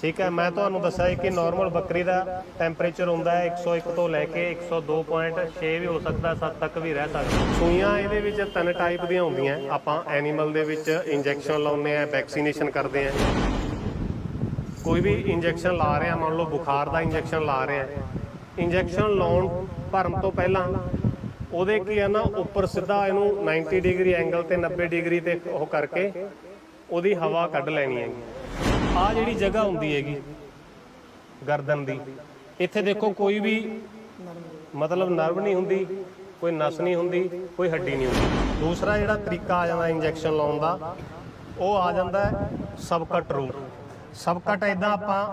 ਠੀਕ ਹੈ, ਮੈਂ ਤੁਹਾਨੂੰ ਦੱਸਿਆ ਕਿ ਨਾਰਮਲ ਬੱਕਰੀ ਦਾ ਟੈਂਪਰੇਚਰ ਹੁੰਦਾ ਹੈ 101 ਤੋਂ ਲੈ ਕੇ 102.6 ਵੀ ਹੋ ਸਕਦਾ 7 ਤੱਕ ਵੀ ਰਹਿ ਸਕਦਾ। ਸੂਈਆਂ ਇਹਦੇ ਵਿੱਚ ਤਿੰਨ ਟਾਈਪ ਦੀਆਂ ਹੁੰਦੀਆਂ ਆਪਾਂ ਐਨੀਮਲ ਦੇ ਵਿੱਚ ਇੰਜੈਕਸ਼ਨ ਲਾਉਂਦੇ ਆ ਵੈਕਸੀਨੇਸ਼ਨ ਕਰਦੇ ਆ ਕੋਈ ਵੀ ਇੰਜੈਕਸ਼ਨ ਲਾ ਰਹੇ ਆ ਮੰਨ ਲਓ ਬੁਖਾਰ ਦਾ ਇੰਜੈਕਸ਼ਨ ਲਾ ਰਹੇ ਆ ਇੰਜੈਕਸ਼ਨ ਲਾਉਣ ਭਰਨ ਤੋਂ ਪਹਿਲਾਂ ਉਹਦੇ ਕੀ ਹੈ ਨਾ, ਉੱਪਰ ਸਿੱਧਾ ਇਹਨੂੰ 90 ਡਿਗਰੀ ਐਂਗਲ ਤੇ 90 ਡਿਗਰੀ ਤੇ ਉਹ ਕਰਕੇ ਉਹਦੀ ਹਵਾ ਕੱਢ ਲੈਣੀ ਹੈਗੀ। ਆ ਜਿਹੜੀ ਜਗ੍ਹਾ ਹੁੰਦੀ ਹੈਗੀ, ਗਰਦਨ ਦੀ, ਇੱਥੇ ਦੇਖੋ ਕੋਈ ਵੀ ਮਤਲਬ ਨਰਵ ਨਹੀਂ ਹੁੰਦੀ, ਕੋਈ ਨਸ ਨਹੀਂ ਹੁੰਦੀ, ਕੋਈ ਹੱਡੀ ਨਹੀਂ ਹੁੰਦੀ। ਦੂਸਰਾ ਜਿਹੜਾ ਤਰੀਕਾ ਆ ਜਾਂਦਾ ਇੰਜੈਕਸ਼ਨ ਲਾਉਣ ਦਾ, ਉਹ ਆ ਜਾਂਦਾ ਹੈ ਸਬਕਟ ਰੂਟ ਸਬਕਟ ਇਦਾਂ ਆਪਾਂ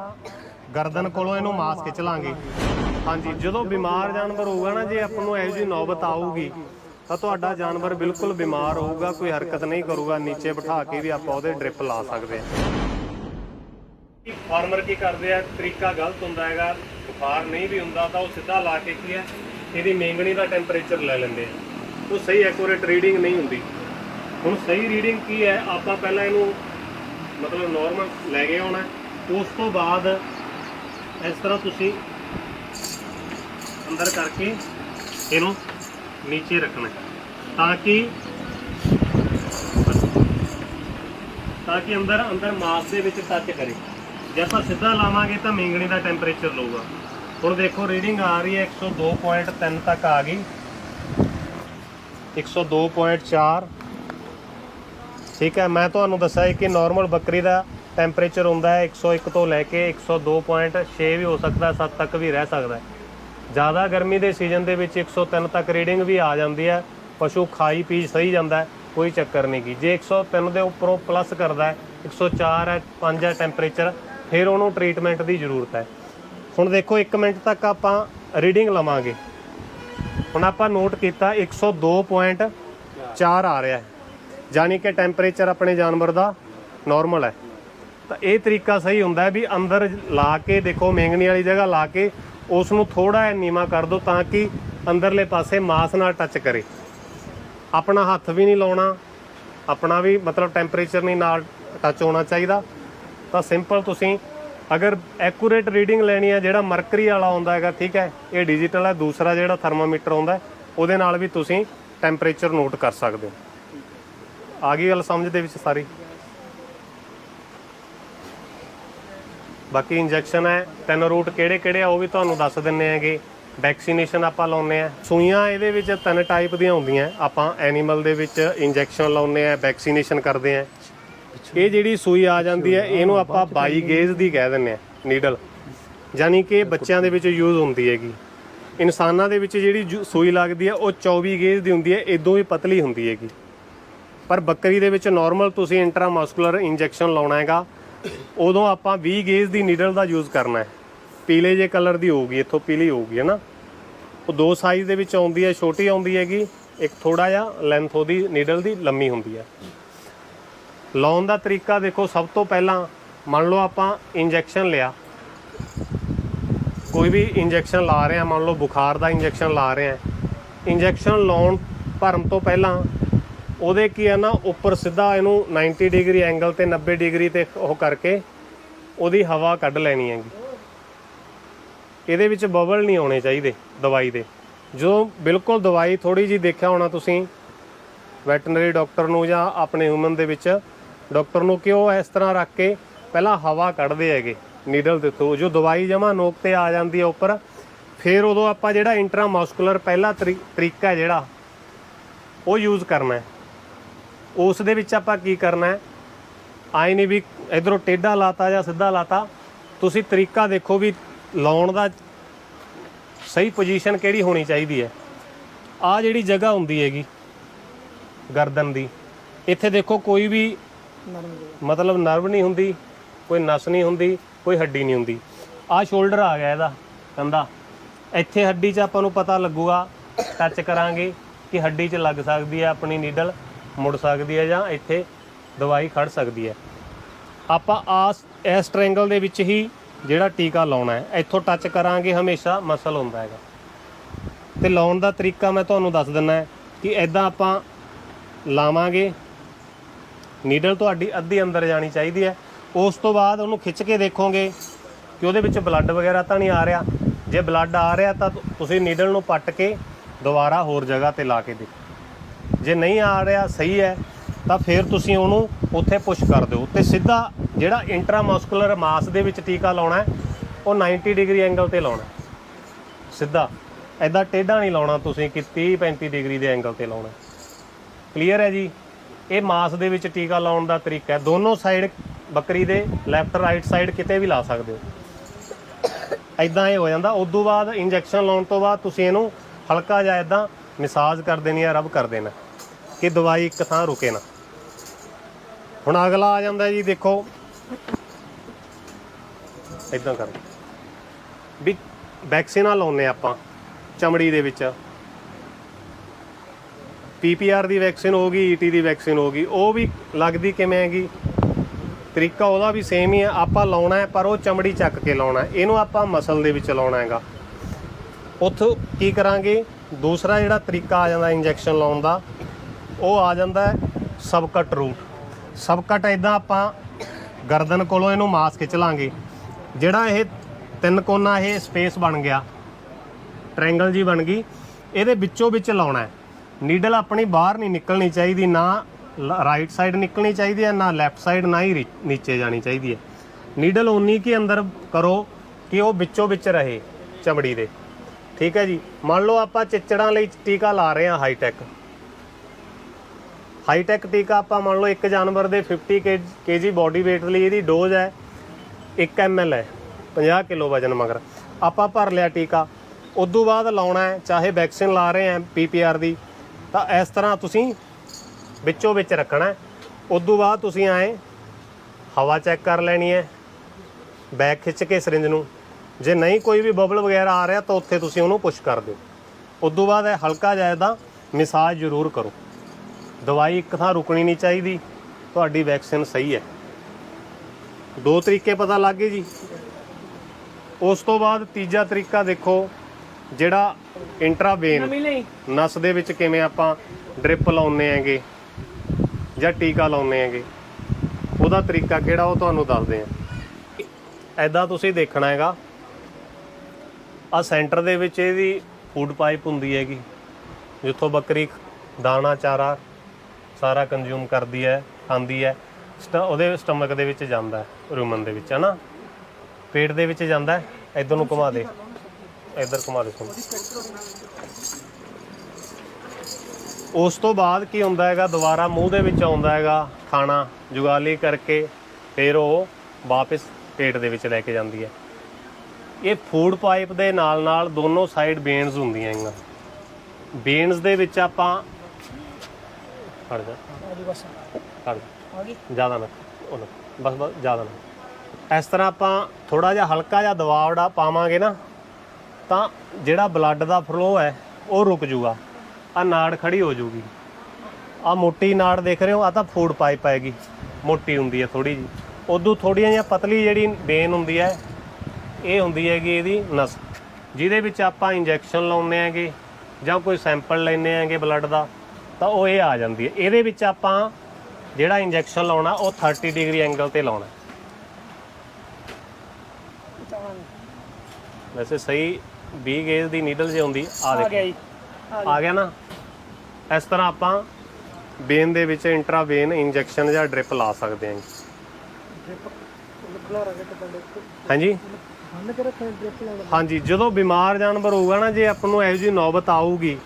ਗਰਦਨ ਕੋਲੋਂ ਇਹਨੂੰ ਮਾਸ ਖਿੱਚ ਲਾਂਗੇ ਹਾਂਜੀ, ਜਦੋਂ ਬਿਮਾਰ ਜਾਨਵਰ ਹੋਊਗਾ ਨਾ, ਜੇ ਆਪਾਂ ਨੂੰ ਇਹੋ ਜਿਹੀ ਨੌਬਤ ਆਊਗੀ, ਤਾਂ ਤੁਹਾਡਾ ਜਾਨਵਰ ਬਿਲਕੁਲ ਬਿਮਾਰ ਹੋਊਗਾ, ਕੋਈ ਹਰਕਤ ਨਹੀਂ ਕਰੂਗਾ, ਨੀਚੇ ਬਿਠਾ ਕੇ ਵੀ ਆਪਾਂ ਉਹਦੇ ਡ੍ਰਿਪ ਲਾ ਸਕਦੇ ਹਾਂ। ਫਾਰਮਰ ਕੀ ਕਰਦੇ ਆ, ਤਰੀਕਾ ਗਲਤ ਹੁੰਦਾ ਹੈਗਾ, ਬੁਖਾਰ ਨਹੀਂ ਵੀ ਹੁੰਦਾ ਤਾਂ ਉਹ ਸਿੱਧਾ ਲਾ ਕੇ ਕੀ ਹੈ, ਇਹਦੀ ਮੇਂਗਣੀ ਦਾ ਟੈਂਪਰੇਚਰ ਲੈ ਲੈਂਦੇ ਆ। ਉਹ ਸਹੀ ਐਕੂਰੇਟ ਰੀਡਿੰਗ ਨਹੀਂ ਹੁੰਦੀ। ਹੁਣ ਸਹੀ ਰੀਡਿੰਗ ਕੀ ਹੈ, ਆਪਾਂ ਪਹਿਲਾਂ ਇਹਨੂੰ ਮਤਲਬ ਨਾਰਮਲ ਲੈ ਕੇ ਆਉਣਾ ਉਸ ਤੋਂ ਬਾਅਦ ਇਸ ਤਰ੍ਹਾਂ ਤੁਸੀਂ ਅੰਦਰ ਕਰਕੇ ਇਹਨੂੰ ਨੀਚੇ ਰੱਖਣਾ ਤਾਂ ਕਿ ਤਾਂ ਕਿ ਅੰਦਰ ਅੰਦਰ ਮਾਸ ਦੇ ਵਿੱਚ ਟੱਚ ਕਰੇ। ਜੇ ਆਪਾਂ ਸਿੱਧਾ ਲਾਵਾਂਗੇ ਤਾਂ ਮੇਂਗਣੀ ਦਾ ਟੈਂਪਰੇਚਰ ਲਊਗਾ। ਹੁਣ ਦੇਖੋ ਰੀਡਿੰਗ ਆ ਰਹੀ ਹੈ 102.3 ਤੱਕ ਆ ਗਈ। 102.4 ਠੀਕ ਹੈ, ਮੈਂ ਤੁਹਾਨੂੰ ਦੱਸਿਆ ਕਿ ਨਾਰਮਲ ਬੱਕਰੀ ਦਾ ਟੈਂਪਰੇਚਰ ਹੁੰਦਾ ਹੈ 101 ਤੋਂ ਲੈ ਕੇ 102.6 ਵੀ ਹੋ ਸਕਦਾ 7 ਤੱਕ ਵੀ ਰਹਿ ਸਕਦਾ ਜ਼ਿਆਦਾ ਗਰਮੀ ਦੇ ਸੀਜ਼ਨ ਦੇ ਵਿੱਚ 103 ਤੱਕ ਰੀਡਿੰਗ ਵੀ ਆ ਜਾਂਦੀ ਹੈ। ਪਸ਼ੂ ਖਾਈ ਪੀ ਸਹੀ ਜਾਂਦਾ ਕੋਈ ਚੱਕਰ ਨਹੀਂ ਗੀ। ਜੇ 103 ਦੇ ਉੱਪਰੋਂ ਪਲੱਸ ਕਰਦਾ ਹੈ 104 ਹੈ 5 ਹੈ ਟੈਂਪਰੇਚਰ ਫਿਰ ਉਹਨੂੰ ਟ੍ਰੀਟਮੈਂਟ ਦੀ ਜ਼ਰੂਰਤ ਹੈ। ਹੁਣ ਦੇਖੋ 1 ਮਿੰਟ ਤੱਕ ਆਪਾਂ ਰੀਡਿੰਗ ਲਵਾਂਗੇ। ਹੁਣ ਆਪਾਂ ਨੋਟ ਕੀਤਾ 102.4 ਆ ਰਿਹਾ ਹੈ। ਯਾਨੀ ਕਿ ਟੈਂਪਰੇਚਰ ਆਪਣੇ ਜਾਨਵਰ ਦਾ ਨਾਰਮਲ ਹੈ। ਤਾਂ ਇਹ ਤਰੀਕਾ ਸਹੀ ਹੁੰਦਾ ਵੀ ਅੰਦਰ ਲਾ ਕੇ, ਦੇਖੋ, ਮੇਂਗਣੀ ਵਾਲੀ ਜਗ੍ਹਾ ਲਾ ਕੇ ਉਸ ਨੂੰ ਥੋੜਾ ਜਿਹਾ ਨੀਵਾ ਕਰ ਦਿਓ ਤਾਂ ਕਿ ਅੰਦਰਲੇ ਪਾਸੇ ਮਾਸ ਨਾਲ ਟੱਚ ਕਰੇ। ਆਪਣਾ ਹੱਥ ਵੀ ਨਹੀਂ ਲਾਉਣਾ, ਆਪਣਾ ਵੀ ਮਤਲਬ ਟੈਂਪਰੇਚਰ ਨਹੀਂ ਨਾਲ ਟੱਚ ਹੋਣਾ ਚਾਹੀਦਾ। ਤਾਂ ਸਿੰਪਲ ਤੁਸੀਂ ਅਗਰ ਐਕੂਰੇਟ ਰੀਡਿੰਗ ਲੈਣੀ ਹੈ, ਜਿਹੜਾ ਮਰਕਰੀ ਵਾਲਾ ਆਉਂਦਾ ਹੈਗਾ, ਠੀਕ ਹੈ, ਇਹ ਡਿਜੀਟਲ ਹੈ, ਦੂਸਰਾ ਜਿਹੜਾ ਥਰਮਾਮੀਟਰ ਆਉਂਦਾ ਉਹਦੇ ਨਾਲ ਵੀ ਤੁਸੀਂ ਟੈਂਪਰੇਚਰ ਨੋਟ ਕਰ ਸਕਦੇ ਹੋ। ਆ ਗਈ ਗੱਲ ਸਮਝ ਦੇ ਵਿੱਚ ਸਾਰੀ? ਬਾਕੀ ਇੰਜੈਕਸ਼ਨ ਹੈ, ਤਿੰਨ ਰੂਟ ਕਿਹੜੇ ਕਿਹੜੇ ਆ, ਉਹ ਵੀ ਤੁਹਾਨੂੰ ਦੱਸ ਦਿੰਨੇ ਹੈਗੇ। ਵੈਕਸੀਨੇਸ਼ਨ ਆਪਾਂ ਲਾਉਨੇ ਆ ਸੂਈਆਂ ਇਹਦੇ ਵਿੱਚ ਤਿੰਨ ਟਾਈਪ ਦੀਆਂ ਹੁੰਦੀਆਂ। ਆਪਾਂ ਐਨੀਮਲ ਦੇ ਵਿੱਚ ਇੰਜੈਕਸ਼ਨ ਲਾਉਨੇ ਆ ਵੈਕਸੀਨੇਸ਼ਨ ਕਰਦੇ ਆ ਇਹ ਜਿਹੜੀ ਸੂਈ ਆ ਜਾਂਦੀ ਹੈ, ਇਹਨੂੰ ਆਪਾਂ 22 ਗੇਜ ਦੀ ਕਹਿ ਦਿੰਨੇ ਆ ਨੀਡਲ ਯਾਨੀ ਕਿ ਬੱਚਿਆਂ ਦੇ ਵਿੱਚ ਯੂਜ਼ ਹੁੰਦੀ ਹੈਗੀ। ਇਨਸਾਨਾਂ ਦੇ ਵਿੱਚ ਜਿਹੜੀ ਜੂ- ਸੂਈ ਲੱਗਦੀ ਹੈ, ਉਹ 24 ਗੇਜ ਦੀ ਹੁੰਦੀ ਹੈ ਇਦੋਂ ਹੀ ਪਤਲੀ ਹੁੰਦੀ ਹੈਗੀ। ਪਰ ਬੱਕਰੀ ਦੇ ਵਿੱਚ ਨਾਰਮਲ ਤੁਸੀਂ ਇੰਟਰਾਮਸਕੂਲਰ ਇੰਜੈਕਸ਼ਨ ਲਾਉਣਾ ਹੈਗਾ, ਉਦੋਂ ਆਪਾਂ 20 ਗੇਜ ਦੀ ਨੀਡਲ ਦਾ ਯੂਜ਼ ਕਰਨਾ ਹੈ। ਪੀਲੇ ਜੇ ਕਲਰ ਦੀ ਹੋਊਗੀ, ਇੱਥੋਂ ਪੀਲੀ ਹੋਊਗੀ ਹੈ ਨਾ ਉਹ ਦੋ ਸਾਈਜ਼ ਦੇ ਵਿੱਚ ਆਉਂਦੀ ਹੈ, ਛੋਟੀ ਆਉਂਦੀ ਹੈਗੀ, ਇੱਕ ਥੋੜਾ ਜਿਹਾ ਲੈਂਥ ਉਹਦੀ ਨੀਡਲ ਦੀ ਲੰਮੀ ਹੁੰਦੀ ਹੈ। ਲਾਉਣ ਦਾ ਤਰੀਕਾ ਦੇਖੋ, ਸਭ ਤੋਂ ਪਹਿਲਾਂ ਮੰਨ ਲਓ ਆਪਾਂ ਇੰਜੈਕਸ਼ਨ ਲਿਆ। ਕੋਈ ਵੀ ਇੰਜੈਕਸ਼ਨ ਲਾ ਰਹੇ ਆ ਮੰਨ ਲਓ ਬੁਖਾਰ ਦਾ ਇੰਜੈਕਸ਼ਨ ਲਾ ਰਹੇ ਆ ਇੰਜੈਕਸ਼ਨ ਲਾਉਣ ਭਰਮ ਤੋਂ ਪਹਿਲਾਂ ਉਹਦੇ ਕੀ ਹੈ ਨਾ, ਉੱਪਰ ਸਿੱਧਾ ਇਹਨੂੰ 90 ਡਿਗਰੀ ਐਂਗਲ ਤੇ 90 ਡਿਗਰੀ ਤੇ ਉਹ ਕਰਕੇ ਉਹਦੀ ਹਵਾ ਕੱਢ ਲੈਣੀ ਹੈਗੀ। ਇਹਦੇ ਵਿੱਚ ਬਬਲ ਨਹੀਂ ਆਉਣੇ ਚਾਹੀਦੇ ਦਵਾਈ ਦੇ। ਜਦੋਂ ਬਿਲਕੁਲ ਦਵਾਈ ਥੋੜੀ ਜੀ ਦੇਖਿਆ ਹੋਣਾ ਤੁਸੀਂ ਵੈਟਰਨਰੀ ਡਾਕਟਰ ਨੂੰ ਜਾਂ ਆਪਣੇ ਹਿਊਮਨ ਦੇ ਵਿੱਚ ਡਾਕਟਰ ਨੂੰ ਕਿ ਉਹ ਇਸ ਤਰ੍ਹਾਂ ਰੱਖ ਕੇ ਪਹਿਲਾਂ ਹਵਾ ਕੱਢਦੇ ਹੈਗੇ ਨੀਡਲ ਦੇ ਥਰੂ ਜੋ ਦਵਾਈ ਜਮਾ ਨੋਕ ਤੇ ਆ ਜਾਂਦੀ ਹੈ ਉੱਪਰ, ਫਿਰ ਉਦੋਂ ਆਪਾਂ ਜਿਹੜਾ ਇੰਟਰਾਮਸਕੂਲਰ ਪਹਿਲਾ ਤਰੀ- ਤਰੀਕਾ ਹੈ ਜਿਹੜਾ, ਉਹ ਯੂਜ਼ ਕਰਨਾ ਹੈ। ਉਸ ਦੇ ਵਿੱਚ ਆਪਾਂ ਕੀ ਕਰਨਾ ਹੈ? ਆਈ ਨਹੀਂ ਵੀ ਇਧਰੋਂ ਟੇਢਾ ਲਾਤਾ ਜਾਂ ਸਿੱਧਾ ਲਾਤਾ, ਤੁਸੀਂ ਤਰੀਕਾ ਦੇਖੋ ਵੀ ਲਾਉਣ ਦਾ ਸਹੀ ਪੋਜੀਸ਼ਨ ਕਿਹੜੀ ਹੋਣੀ ਚਾਹੀਦੀ ਹੈ। ਆ ਜਿਹੜੀ ਜਗ੍ਹਾ ਹੁੰਦੀ ਹੈਗੀ ਗਰਦਨ ਦੀ, ਇੱਥੇ ਦੇਖੋ ਕੋਈ ਵੀ ਮਤਲਬ ਨਰਵ ਨਹੀਂ ਹੁੰਦੀ, ਕੋਈ ਨਸ ਨਹੀਂ ਹੁੰਦੀ, ਕੋਈ ਹੱਡੀ ਨਹੀਂ ਹੁੰਦੀ। ਆਹ ਸ਼ੋਲਡਰ ਆ ਗਿਆ ਇਹਦਾ ਕੰਦਾ ਇੱਥੇ ਹੱਡੀ 'ਚ ਆਪਾਂ ਨੂੰ ਪਤਾ ਲੱਗੂਗਾ ਟੱਚ ਕਰਾਂਗੇ ਕਿ ਹੱਡੀ 'ਚ ਲੱਗ ਸਕਦੀ ਹੈ ਆਪਣੀ ਨੀਡਲ ਮੁੜ ਸਕਦੀ ਹੈ ਜਾਂ ਇੱਥੇ ਦਵਾਈ ਖੜ ਸਕਦੀ ਹੈ। ਆਪਾਂ ਆਸ, ਇਸ ਟ੍ਰਾਇੰਗਲ ਦੇ ਵਿੱਚ ਹੀ ਜਿਹੜਾ ਟੀਕਾ ਲਾਉਣਾ ਹੈ, ਇੱਥੋਂ ਟੱਚ ਕਰਾਂਗੇ ਹਮੇਸ਼ਾ ਮਸਲ ਹੁੰਦਾ ਹੈਗਾ। ਤੇ ਲਾਉਣ ਦਾ ਤਰੀਕਾ ਮੈਂ ਤੁਹਾਨੂੰ ਦੱਸ ਦਿੰਨਾ ਕਿ ਐਦਾਂ ਆਪਾਂ ਲਾਵਾਂਗੇ ਨੀਡਲ ਤੁਹਾਡੀ ਅੱਧੀ ਅੰਦਰ ਜਾਣੀ ਚਾਹੀਦੀ ਹੈ। ਉਸ ਤੋਂ ਬਾਅਦ ਉਹਨੂੰ ਖਿੱਚ ਕੇ ਦੇਖੋਗੇ ਕਿ ਉਹਦੇ ਵਿੱਚ ਬਲੱਡ ਵਗੈਰਾ ਤਾਂ ਨਹੀਂ ਆ ਰਿਹਾ। ਜੇ ਬਲੱਡ ਆ ਰਿਹਾ ਤਾਂ ਤੁਸੀਂ ਨੀਡਲ ਨੂੰ ਪੱਟ ਕੇ ਦੁਬਾਰਾ ਹੋਰ ਜਗ੍ਹਾ ਤੇ ਲਾ ਕੇ ਦੇਖੋ। ਜੇ ਨਹੀਂ ਆ ਰਿਹਾ ਸਹੀ ਹੈ, ਤਾਂ ਫਿਰ ਤੁਸੀਂ ਉਹਨੂੰ ਉੱਥੇ ਪੁਸ਼ ਕਰ ਦਿਓ। ਤੇ ਸਿੱਧਾ ਜਿਹੜਾ ਇੰਟਰਾਮਸਕੂਲਰ ਮਾਸ ਦੇ ਵਿੱਚ ਟੀਕਾ ਲਾਉਣਾ ਹੈ, ਉਹ 90 ਡਿਗਰੀ ਐਂਗਲ ਤੇ ਲਾਉਣਾ ਸਿੱਧਾ। ਐਦਾਂ ਟੇਢਾ ਨਹੀਂ ਲਾਉਣਾ ਤੁਸੀਂ ਕਿ 30 35 ਡਿਗਰੀ ਦੇ ਐਂਗਲ ਤੇ ਲਾਉਣਾ ਕਲੀਅਰ ਹੈ ਜੀ? ਇਹ ਮਾਸ ਦੇ ਵਿੱਚ ਟੀਕਾ ਲਾਉਣ ਦਾ ਤਰੀਕਾ ਹੈ। ਦੋਨੋਂ ਸਾਈਡ ਬੱਕਰੀ ਦੇ ਲੈਫਟ ਰਾਈਟ ਸਾਈਡ ਕਿਤੇ ਵੀ ਲਾ ਸਕਦੇ ਹੋ। ਐਦਾਂ ਇਹ ਹੋ ਜਾਂਦਾ। ਉਸ ਤੋਂ ਬਾਅਦ ਇੰਜੈਕਸ਼ਨ ਲਾਉਣ ਤੋਂ ਬਾਅਦ ਤੁਸੀਂ ਇਹਨੂੰ ਹਲਕਾ ਜਿਹਾ ਐਦਾਂ ਮਸਾਜ ਕਰ ਦੇਣੀ ਹੈ ਰਬ ਕਰ ਦੇਣਾ। ਕਿ ਦਵਾਈ ਇੱਕ ਥਾਂ ਰੁਕੇ ਨਾ। ਹੁਣ ਅਗਲਾ ਆ ਜਾਂਦਾ ਜੀ, ਦੇਖੋ। ਇਦਾਂ ਕਰ। ਵੀ ਵੈਕਸੀਨਾਂ ਲਾਉਨੇ ਆਪਾਂ, ਚਮੜੀ ਦੇ ਵਿੱਚ। ਪੀਪੀਆਰ ਦੀ ਵੈਕਸੀਨ ਹੋ ਗਈ ਈਟੀ ਦੀ ਵੈਕਸੀਨ ਹੋ ਗਈ, ਉਹ ਵੀ ਲੱਗਦੀ ਕਿਵੇਂ ਹੈਗੀ? ਤਰੀਕਾ ਉਹਦਾ ਵੀ ਸੇਮ ਹੀ ਹੈ, ਆਪਾਂ ਲਾਉਣਾ ਹੈ, ਪਰ ਉਹ ਚਮੜੀ ਚੱਕ ਕੇ ਲਾਉਣਾ ਇਹਨੂੰ ਆਪਾਂ ਮਸਲ ਦੇ ਵਿੱਚ ਲਾਉਣਾ ਹੈਗਾ। ਉੱਥੋਂ ਕੀ ਕਰਾਂਗੇ? ਦੂਸਰਾ ਜਿਹੜਾ ਤਰੀਕਾ ਆ ਜਾਂਦਾ ਇੰਜੈਕਸ਼ਨ ਲਾਉਣ ਦਾ, ਉਹ ਆ ਜਾਂਦਾ ਹੈ ਸਬਕਟ ਰੂਟ। ਸਬਕਟ ਇਦਾਂ ਆਪਾਂ ਗਰਦਨ ਕੋਲੋਂ ਇਹਨੂੰ ਮਾਸ ਖਿੱਚ ਲਾਂਗੇ ਜਿਹੜਾ ਇਹ ਤਿੰਨ ਕੋਨਾ ਇਹ ਸਪੇਸ ਬਣ ਗਿਆ ਟ੍ਰਾਇੰਗਲ ਜੀ ਬਣ ਗਈ, ਇਹਦੇ ਵਿੱਚੋਂ ਵਿੱਚ ਲਾਉਣਾ ਹੈ। ਨੀਡਲ ਆਪਣੀ ਬਾਹਰ ਨਹੀਂ ਨਿਕਲਣੀ ਚਾਹੀਦੀ, ਨਾ ਰਾਈਟ ਸਾਈਡ ਨਿਕਲਣੀ ਚਾਹੀਦੀ ਹੈ, ਨਾ ਲੈਫਟ ਸਾਈਡ ਨਾ ਹੀ ਨੀਚੇ ਜਾਣੀ ਚਾਹੀਦੀ ਹੈ। ਨੀਡਲ ਉਨੀ ਕੀ ਅੰਦਰ ਕਰੋ ਕਿ ਉਹ ਵਿੱਚੋਂ ਵਿੱਚ ਰਹੇ ਚਮੜੀ ਦੇ। ਠੀਕ ਹੈ ਜੀ? ਮੰਨ ਲਓ ਆਪਾਂ ਚਿੱਚੜਾਂ ਲਈ ਟੀਕਾ ਲਾ ਰਹੇ ਹਾਂ ਹਾਈਟੈਕ ਹਾਈਟੈਕ ਟੀਕਾ ਆਪਾਂ ਮੰਨ ਲਓ ਇੱਕ ਜਾਨਵਰ ਦੇ 50 ਕੇਜੀ ਬਾਡੀ weight ਲਈ ਇਹਦੀ ਡੋਜ਼ ਹੈ 1 ml ਹੈ 50 ਕਿਲੋ ਵਜਨ ਮਗਰ। ਆਪਾਂ ਭਰ ਲਿਆ ਟੀਕਾ, ਉਦੋਂ ਬਾਅਦ ਲਾਉਣਾ ਹੈ, ਚਾਹੇ ਵੈਕਸੀਨ ਲਾ ਰਹੇ ਆ ਪੀਪੀਆਰ ਦੀ ਤਾਂ ਇਸ ਤਰ੍ਹਾਂ ਤੁਸੀਂ ਵਿੱਚੋਂ ਵਿੱਚ ਰੱਖਣਾ ਹੈ। ਉਦੋਂ ਬਾਅਦ ਤੁਸੀਂ ਆਏ ਹਵਾ ਚੈੱਕ ਕਰ ਲੈਣੀ ਹੈ ਬੈਕ ਖਿੱਚ ਕੇ ਸਰਿੰਜ ਨੂੰ। ਜੇ ਨਹੀਂ ਕੋਈ ਵੀ ਬਬਲ ਵਗੈਰਾ ਆ ਰਿਹਾ ਤਾਂ ਉੱਥੇ ਤੁਸੀਂ ਉਹਨੂੰ ਪੁਸ਼ ਕਰ ਦਿਓ। ਉਦੋਂ ਬਾਅਦ ਇਹ ਹਲਕਾ ਜਿਹਾ ਇਹਦਾ ਮਸਾਜ ਜ਼ਰੂਰ ਕਰੋ। ਦਵਾਈ ਇੱਕ ਥਾਂ ਰੁਕਣੀ ਨਹੀਂ ਚਾਹੀਦੀ, ਤੁਹਾਡੀ ਵੈਕਸੀਨ ਸਹੀ ਹੈ। ਦੋ ਤਰੀਕੇ ਪਤਾ ਲੱਗ ਗਏ ਜੀ। ਉਸ ਤੋਂ ਬਾਅਦ ਤੀਜਾ ਤਰੀਕਾ ਦੇਖੋ ਜਿਹੜਾ ਇੰਟਰਾਵੇਨ ਨਸ ਦੇ ਵਿੱਚ ਕਿਵੇਂ ਆਪਾਂ ਡ੍ਰਿਪ ਲਾਉਨੇ ਆਂਗੇ ਜਾਂ ਟੀਕਾ ਲਾਉਨੇ ਆਂਗੇ ਉਹਦਾ ਤਰੀਕਾ ਕਿਹੜਾ ਉਹ ਤੁਹਾਨੂੰ ਦੱਸਦੇ ਆ ਐਦਾਂ ਤੁਸੀਂ ਦੇਖਣਾ ਹੈਗਾ ਆ ਸੈਂਟਰ ਦੇ ਵਿੱਚ ਇਹਦੀ ਫੂਡ ਪਾਈਪ ਹੁੰਦੀ ਹੈਗੀ ਜਿੱਥੋਂ ਬੱਕਰੀ ਦਾਣਾ ਚਾਰਾ ਸਾਰਾ ਕੰਜ਼ਿਊਮ ਕਰਦੀ ਹੈ ਖਾਂਦੀ ਹੈ ਉਹਦੇ ਸਟਮਕ ਦੇ ਵਿੱਚ ਜਾਂਦਾ ਰੂਮਨ ਦੇ ਵਿੱਚ ਹੈ ਨਾ? ਪੇਟ ਦੇ ਵਿੱਚ ਜਾਂਦਾ ਇਧਰ ਨੂੰ ਘੁਮਾ ਦੇ। ਇੱਧਰ ਘੁਮਾ ਦੇ ਸੁਣ ਉਸ ਤੋਂ ਬਾਅਦ ਕੀ ਹੁੰਦਾ ਹੈਗਾ? ਦੁਬਾਰਾ ਮੂੰਹ ਦੇ ਵਿੱਚ ਆਉਂਦਾ ਹੈਗਾ ਖਾਣਾ, ਜੁਗਾਲੀ ਕਰਕੇ ਫਿਰ ਉਹ ਵਾਪਸ ਪੇਟ ਦੇ ਵਿੱਚ ਲੈ ਕੇ ਜਾਂਦੀ ਹੈ। ਇਹ ਫੂਡ ਪਾਈਪ ਦੇ ਨਾਲ ਨਾਲ ਦੋਨੋਂ ਸਾਈਡ ਬੇਨਸ ਹੁੰਦੀਆਂ ਹੈਗੀਆਂ। ਬੇਨਸ ਦੇ ਵਿੱਚ ਆਪਾਂ ਖੜ ਜਾ। ਖੜ ਜ਼ਿਆਦਾ ਨਾ ਉਹ ਬਸ ਬਸ ਜ਼ਿਆਦਾ ਨਾ। ਇਸ ਤਰ੍ਹਾਂ ਆਪਾਂ ਥੋੜਾ ਜਿਹਾ ਹਲਕਾ ਜਿਹਾ ਦਬਾਅ ਪਾਵਾਂਗੇ ਨਾ ਤਾਂ ਜਿਹੜਾ ਬਲੱਡ ਦਾ ਫਲੋ ਹੈ ਉਹ ਰੁਕ ਜੂਗਾ। ਆ ਨਾੜ ਖੜੀ ਹੋ ਜੂਗੀ। ਆ ਮੋਟੀ ਨਾੜ ਦੇਖ ਰਹੇ ਹੋ ਆ ਤਾਂ ਫੂਡ ਪਾਈਪ ਆਏਗੀ ਮੋਟੀ ਹੁੰਦੀ ਹੈ ਥੋੜੀ ਜੀ ਉਦੋਂ ਥੋੜੀਆਂ ਜਿਹਾ ਪਤਲੀ ਜਿਹੜੀ ਬੇਨ ਹੁੰਦੀ ਹੈ ਇਹ ਹੁੰਦੀ ਹੈਗੀ ਇਹਦੀ ਨਸ। ਜਿਹਦੇ ਵਿੱਚ ਆਪਾਂ ਇੰਜੈਕਸ਼ਨ ਲਾਉਂਦੇ ਆਂਗੇ ਜਾਂ ਕੋਈ ਸੈਂਪਲ ਲੈਂਦੇ ਆਂਗੇ ਬਲੱਡ ਦਾ ਤਾਂ ਉਹ ਇਹ ਆ ਜਾਂਦੀ ਹੈ। ਇਹਦੇ ਵਿੱਚ ਆਪਾਂ ਜਿਹੜਾ ਇੰਜੈਕਸ਼ਨ ਲਾਉਣਾ ਉਹ 30 ਡਿਗਰੀ ਐਂਗਲ ਤੇ ਲਾਉਣਾ। ਵੈਸੇ ਸਹੀ 20 ਗੇਜ ਦੀ ਨੀਡਲ ਜੇ ਹੁੰਦੀ ਆ ਦੇਖੋ। ਆ ਗਿਆ। ਨਾ? ਇਸ ਤਰ੍ਹਾਂ ਆਪਾਂ ਵੇਨ ਦੇ ਵਿੱਚ ਇੰਟਰਾਵੇਨ ਇੰਜੈਕਸ਼ਨ ਜਾਂ ਡ੍ਰਿਪ ਲਾ ਸਕਦੇ ਹਾਂ ਹਾਂਜੀ? ਹਾਂਜੀ ਜਦੋਂ ਬਿਮਾਰ ਜਾਨਵਰ ਹੋਊਗਾ ਨਾ ਜੇ ਆਪਾਂ ਨੂੰ ਇਹੋ ਜਿਹੀ ਨੌਬਤ ਆਊਗੀ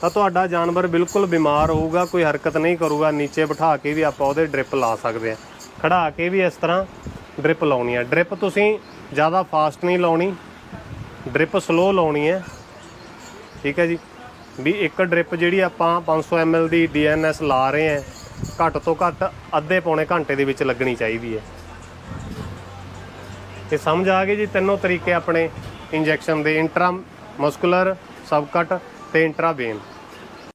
ਤਾਂ ਤੁਹਾਡਾ ਜਾਨਵਰ ਬਿਲਕੁਲ ਬਿਮਾਰ ਹੋਊਗਾ ਕੋਈ ਹਰਕਤ ਨਹੀਂ ਕਰੂਗਾ ਨੀਚੇ ਬਿਠਾ ਕੇ ਵੀ ਆਪਾਂ ਉਹਦੇ ਡ੍ਰਿਪ ਲਾ ਸਕਦੇ ਆ ਖੜਾ ਕੇ ਵੀ ਇਸ ਤਰ੍ਹਾਂ ਡ੍ਰਿਪ ਲਾਉਣੀ ਹੈ ਡ੍ਰਿਪ ਤੁਸੀਂ ਜ਼ਿਆਦਾ ਫਾਸਟ ਨਹੀਂ ਲਾਉਣੀ। ਡ੍ਰਿਪ ਸਲੋ ਲਾਉਣੀ ਹੈ। ਠੀਕ ਹੈ ਜੀ। ਵੀ ਇੱਕ ਡ੍ਰਿਪ ਜਿਹੜੀ ਆਪਾਂ 500 ml ਦੀ DNS ਲਾ ਰਹੇ ਹਾਂ, ਘੱਟ ਤੋਂ ਘੱਟ ਅੱਧੇ ਪੌਣੇ ਘੰਟੇ ਦੇ ਵਿੱਚ ਲੱਗਣੀ ਚਾਹੀਦੀ ਹੈ। ਤੇ ਸਮਝ ਆ ਗਈ ਜੀ ਤਿੰਨੋਂ ਤਰੀਕੇ ਆਪਣੇ ਇੰਜੈਕਸ਼ਨ ਦੇ, ਇੰਟਰਾ ਮਸਕੂਲਰ, ਸਬਕਟ ਤੇ ਇੰਟਰਾਵੇਨ